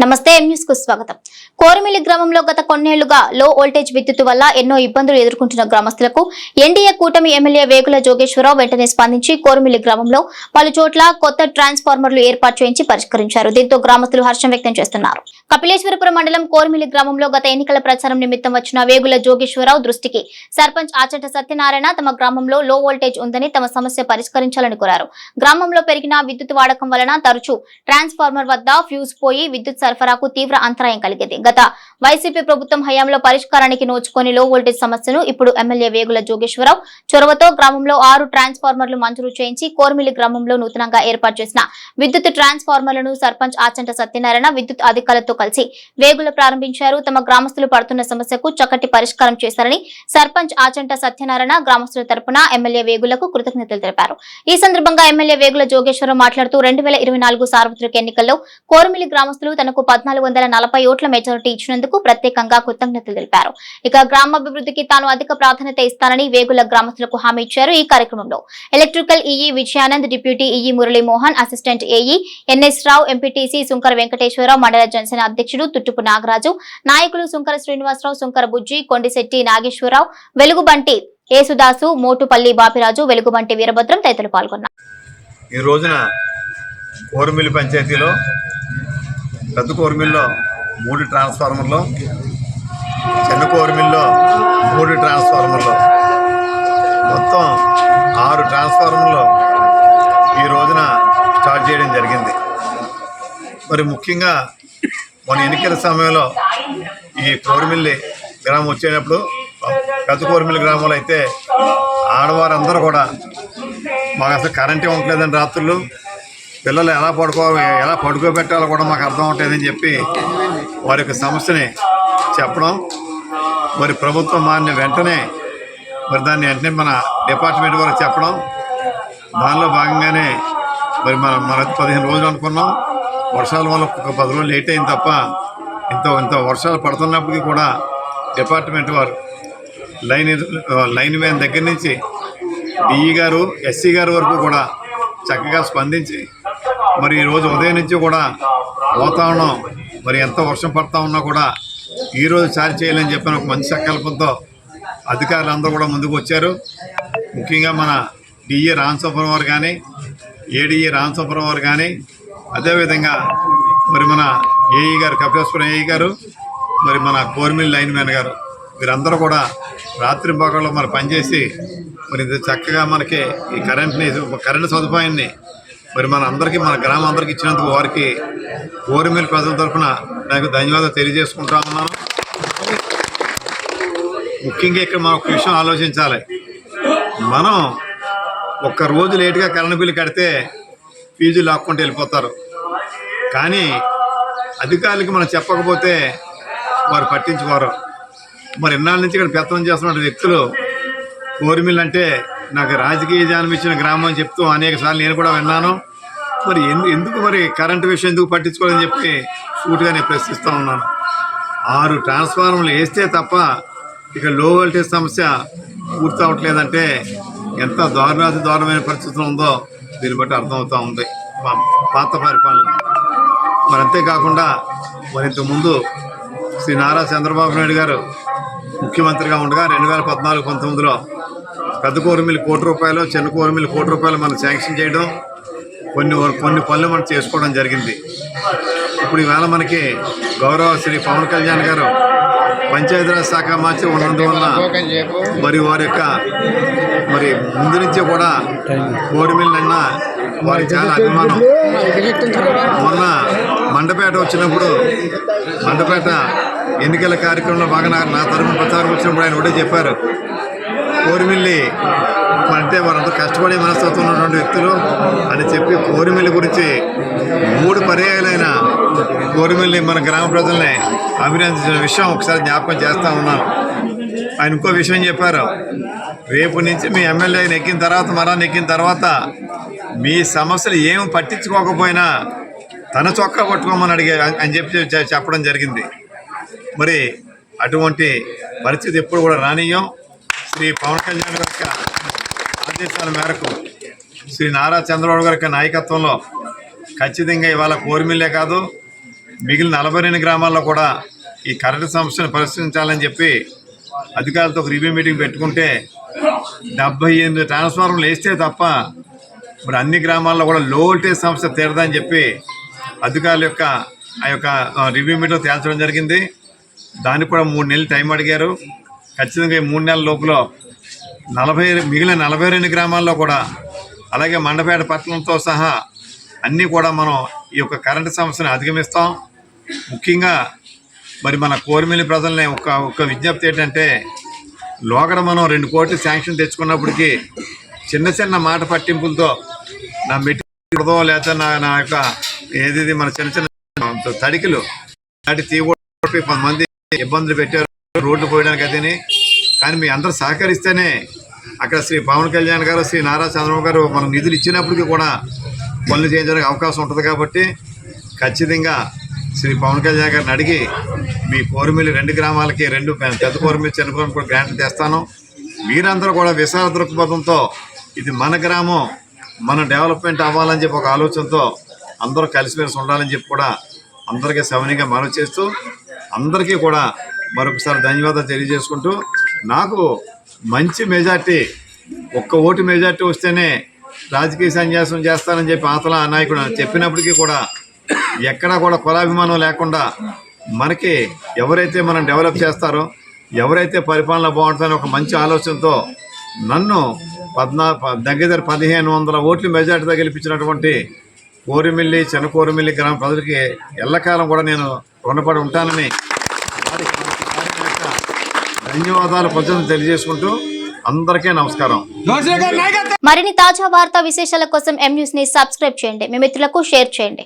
నమస్తే న్యూస్కు స్వాగతం. కోరమిల్లి గ్రామంలో గత కొన్నేళ్ళుగా లో వోల్టేజ్ విద్యుత్ వల్ల ఎన్నో ఇబ్బందులు ఎదుర్కొంటున్న గ్రామస్తులకు ఎన్డీఏ కూటమి ఎమ్మెల్యే వేగుల జోగేశ్వరరావు వెంటనే స్పందించి కోరమిల్లి గ్రామంలో పలు చోట్ల కొత్త ట్రాన్స్ఫార్మర్లు ఏర్పాటు చేయించి పరిష్కరించారు. దీంతో గ్రామస్తులు హర్షం వ్యక్తం చేస్తున్నారు. కపిలేశ్వరపురం మండలం కోరమిల్లి గ్రామంలో గత ఎన్నికల ప్రచారం నిమిత్తం వచ్చిన వేగుల జోగేశ్వరరావు దృష్టికి సర్పంచ్ ఆచంట సత్యనారాయణ తమ గ్రామంలో లో వోల్టేజ్ ఉందని తమ సమస్య పరిష్కరించాలని కోరారు. గ్రామంలో పెరిగిన విద్యుత్ వాడకం వలన తరచూ ట్రాన్స్ఫార్మర్ వద్ద ఫ్యూజ్ పోయి విద్యుత్ సరఫరాకు తీవ్ర అంతరాయం కలిగింది. గత వైసీపీ ప్రభుత్వం హయాంలో పరిష్కారానికి నోచుకొని లో వోల్టేజ్ సమస్యను ఇప్పుడు ఎమ్మెల్యే వేగుల జోగేశ్వరరావు చొరవతో గ్రామంలో ఆరు ట్రాన్స్ఫార్మర్లు మంజూరు చేయించి కోర్మిలి గ్రామంలో నూతనంగా ఏర్పాటు చేసిన విద్యుత్ ట్రాన్స్ఫార్మర్లను సర్పంచ్ ఆచంట సత్యనారాయణ విద్యుత్ అధికారులతో కలిసి వేగుల ప్రారంభించారు. తమ గ్రామస్తులు పడుతున్న సమస్యకు చక్కటి పరిష్కారం చేశారని సర్పంచ్ ఆచంట సత్యనారాయణ గ్రామస్తుల తరపున ఎమ్మెల్యే వేగులకు కృతజ్ఞతలు తెలిపారు. ఈ సందర్భంగా ఎమ్మెల్యే వేగుల జోగేశ్వరరావు మాట్లాడుతూ రెండు వేల ఇరవై నాలుగు సార్వత్రిక ఎన్నికల్లో కోర్మిలి గ్రామస్తులు తనకు పద్నాలుగు వందల నలభై ఓట్ల మెజారిటీ ఇచ్చినందుకు ప్రత్యేకంగా కృతజ్ఞతలు తెలిపారు. ఇక గ్రామాభివృద్ధికి తాను అధిక ప్రాధాన్యత ఇస్తానని వేగుల గ్రామస్తులకు హామీ ఇచ్చారు ఈ కార్యక్రమంలో. Electrical EE Vijayanand deputy EE Muralimohan assistant AE NS Rao MPTC Sunkara Venkateswararao మండల జనసేన అధ్యక్షుడు తుట్టుపు నాగరాజు నాయకులు సుంకర శ్రీనివాసరావు సుంకర బుజ్జి కొండిశెట్టి నాగేశ్వరరావు వెలుగుబంటి ఏసుదాసు మోటుపల్లి బాపిరాజు వెలుగుబంటి వీరభద్రం తదితరులు పాల్గొన్నారు. ఈ రోజున కోరుమిల్లి పంచాయతీలో పెద్ద కోరిమిల్లో మూడు ట్రాన్స్ఫార్మర్లు చిన్న కోరిమిల్లో మూడు ట్రాన్స్ఫార్మర్లు. మొత్తం ఆరు ట్రాన్స్ఫార్మర్లు ఈ రోజున స్టార్ట్ చేయడం జరిగింది. మరి ముఖ్యంగా మన ఎన్నికల సమయంలో ఈ కోరిమిల్లి గ్రామం వచ్చేటప్పుడు పెద్ద కోరిమిల్లి గ్రామంలో అయితే ఆడవారందరూ కూడా మాకు అసలు కరెంటే ఉండలేదండి రాత్రులు పిల్లలు ఎలా పడుకో ఎలా పడుకోబెట్టాలో కూడా మాకు అర్థం ఉంటుందని చెప్పి వారి యొక్క సమస్యని చెప్పడం. మరి ప్రభుత్వం మారిన వెంటనే మరి దాన్ని వెంటనే మన డిపార్ట్మెంట్ వారికి చెప్పడం. దానిలో భాగంగానే మరి మన మన పదిహేను రోజులు అనుకున్నాం. వర్షాల వల్ల ఒక పది రోజులు లేట్ అయింది తప్ప ఇంత ఇంత వర్షాలు పడుతున్నప్పటికీ కూడా డిపార్ట్మెంట్ వారు లైన్ లైన్ మ్యాన్ దగ్గర నుంచి డిఈ గారు ఎస్సీ గారు వరకు కూడా చక్కగా స్పందించి మరి ఈరోజు ఉదయం నుంచి కూడా వాతావరణం మరి ఎంత వర్షం పడతా ఉన్నా కూడా ఈరోజు చార్జ్ చేయాలని చెప్పిన ఒక మంచి సంకల్పంతో అధికారులందరూ కూడా ముందుకు వచ్చారు. ముఖ్యంగా మన డిఏ రామసుబ్రం వారు కానీ ఏడిఏ రామసుబ్రం వారు కానీ అదేవిధంగా మరి మన ఏఈ గారు కపిలేశ్వరం ఏఈ గారు మరి మన కోర్మిల్ లైన్ మ్యాన్ గారు వీరందరూ కూడా రాత్రి భాగంలో మరి పనిచేసి మరి చక్కగా మనకి ఈ కరెంట్ని కరెంటు సదుపాయాన్ని మరి మన అందరికీ మన గ్రామం అందరికీ ఇచ్చినందుకు వారికి ఓరిమిల్ ప్రజల తరఫున నాకు ధన్యవాదాలు తెలియజేసుకుంటా ఉన్నాను. ముఖ్యంగా ఇక్కడ మనం ఒక విషయం ఆలోచించాలి. మనం ఒక్క రోజు లేటుగా కరెంట్ బిల్లు కడితే ఫీజు లాక్కుంటూ వెళ్ళిపోతారు. కానీ అధికారులకి మనం చెప్పకపోతే వారు పట్టించుకోరు. మరి ఇన్నాళ్ళ నుంచి ఇక్కడ పెత్తనం చేస్తున్న వ్యక్తులు కోరిమిల్ అంటే నాకు రాజకీయ జ్ఞానం ఇచ్చిన గ్రామం అని చెప్తూ అనేక సార్లు నేను కూడా విన్నాను. మరి ఎందు ఎందుకు మరి కరెంటు విషయం ఎందుకు పట్టించుకోవాలని చెప్పి సూటుగా నేను ప్రశ్నిస్తూ ఉన్నాను. ఆరు ట్రాన్స్ఫార్మర్లు వేస్తే తప్ప ఇక లో వోల్టేజ్ సమస్య పూర్తి అవ్వట్లేదంటే ఎంత దారుణాతి దారుణమైన పరిస్థితులు ఉందో దీన్ని బట్టి అర్థమవుతూ ఉంది. మా పాత పరిపాలన. మరి అంతేకాకుండా మరి ఇంతకుముందు శ్రీ నారా చంద్రబాబు నాయుడు గారు ముఖ్యమంత్రిగా ఉండగా రెండు వేల పద్నాలుగు పంతొమ్మిదిలో పెద్ద కోరిమిల్లి కోటి రూపాయలు చిన్న కోరిమిల్లి కోటి రూపాయలు మనం శాంక్షన్ చేయడం కొన్ని కొన్ని పనులు మనం చేసుకోవడం జరిగింది. ఇప్పుడు ఈవేళ మనకి గౌరవ శ్రీ పవన్ కళ్యాణ్ గారు పంచాయతీరాజ్ శాఖ మార్చి ఉన్నందువల్ల మరి వారి యొక్క మరి ముందు నుంచి కూడా కోరిమిల్లన్న వారికి చాలా అభిమానం. మొన్న మండపేట వచ్చినప్పుడు మండపేట ఎన్నికల కార్యక్రమంలో బాగా నా నా తరఫున ప్రచారం వచ్చినప్పుడు ఆయన ఒకటే చెప్పారు. కోరిమిల్లి అంటే వారంతా కష్టపడే మనస్తత్వం ఉన్నటువంటి వ్యక్తులు అని చెప్పి కోరిమిల్లి గురించి మూడు పర్యాయాలైన కోరిమిల్లి మన గ్రామ ప్రజల్ని అభినందించిన విషయం ఒకసారి జ్ఞాపకం చేస్తూ ఉన్నాను. ఆయన ఇంకో విషయం చెప్పారు. రేపు నుంచి మీ ఎమ్మెల్యే నెక్కిన తర్వాత మరా నెక్కిన తర్వాత మీ సమస్యలు ఏం పట్టించుకోకపోయినా తన చొక్కా కొట్టుకోమని అడిగే అని చెప్పి చెప్పడం జరిగింది. మరి అటువంటి పరిస్థితి ఎప్పుడు కూడా రానియం శ్రీ పవన్ కళ్యాణ్ గారి ఆదేశాల మేరకు శ్రీ నారా చంద్రబాబు గారి నాయకత్వంలో ఖచ్చితంగా ఇవాళ కోరిమిల్లే కాదు మిగిలిన నలభై రెండు గ్రామాల్లో కూడా ఈ కరెంటు సమస్యను పరిష్కరించాలని చెప్పి అధికారులతో ఒక రివ్యూ మీటింగ్ పెట్టుకుంటే డెబ్బై ఎనిమిది ట్రాన్స్ఫార్మర్లు వేస్తే తప్ప మరి అన్ని గ్రామాల్లో కూడా లో వోల్టేజ్ సమస్య తీరదని చెప్పి అధికారుల యొక్క ఆ యొక్క రివ్యూ మీటింగ్ తేల్చడం జరిగింది. దానికి కూడా మూడు నెలలు టైం అడిగారు. ఖచ్చితంగా ఈ మూడు నెలల లోపల నలభై మిగిలిన నలభై రెండు గ్రామాల్లో కూడా అలాగే మండపేట పట్టణంతో సహా అన్నీ కూడా మనం ఈ యొక్క కరెంటు సమస్యను అధిగమిస్తాం. ముఖ్యంగా మరి మన కోరిమిల్లి ప్రజల్ని ఒక ఒక విజ్ఞప్తి ఏంటంటే లోగడ మనం రెండు కోట్లు శాంక్షన్ తెచ్చుకున్నప్పటికీ చిన్న చిన్న మాట పట్టింపులతో నా మెటీరియల్దో లేకపోతే నా నా యొక్క ఏది మన చిన్న చిన్న తడికిలు నాటి తీగొట్టి కొంతమంది ఇబ్బందులు పెట్టారు. రోడ్లు పోయడానికి అదేని కానీ మీ అందరూ సహకరిస్తేనే అక్కడ శ్రీ పవన్ కళ్యాణ్ గారు శ్రీ నారా చంద్రబాబు గారు మనం నిధులు ఇచ్చినప్పటికీ కూడా పనులు చేయించడానికి అవకాశం ఉంటుంది కాబట్టి ఖచ్చితంగా శ్రీ పవన్ కళ్యాణ్ గారిని అడిగి మీ కోరిమిల్లి రెండు గ్రామాలకి రెండు పెద్ద కోరిమిల్లి చిన్న కోరిమిల్లి కూడా గ్రాంట్ తెస్తాను. మీరందరూ కూడా విశాల దృక్పథంతో ఇది మన గ్రామం మన డెవలప్మెంట్ అవ్వాలని చెప్పి ఒక ఆలోచనతో అందరూ కలిసిమెలిసి ఉండాలని చెప్పి కూడా అందరికీ సవనీయంగా మనవి చేస్తూ అందరికీ కూడా మరొకసారి ధన్యవాదాలు తెలియజేసుకుంటూ నాకు మంచి మెజార్టీ ఒక్క ఓటు మెజార్టీ వస్తేనే రాజకీయ సన్యాసం చేస్తానని చెప్పి ఆతల నాయకుడు చెప్పినప్పటికీ కూడా ఎక్కడా కూడా కులాభిమానం లేకుండా మనకి ఎవరైతే మనం డెవలప్ చేస్తారో ఎవరైతే పరిపాలన బాగుంటుందని ఒక మంచి ఆలోచనతో నన్ను పద్నా దగ్గర పదిహేను వందల ఓట్లు మెజార్టీతో గెలిపించినటువంటి కోరిమిల్లి చిన్న కోరిమిల్లి గ్రామ ప్రజలకి ఎల్లకాలం కూడా నేను రుణపడి ఉంటానని వారికి ధన్యవాదాలు ప్రజలను తెలియజేసుకుంటూ అందరికీ నమస్కారం. మరిన్ని తాజా వార్తా విశేషాల కోసం ఎం న్యూస్ని సబ్స్క్రైబ్ చేయండి. మీ మిత్రులకు షేర్ చేయండి.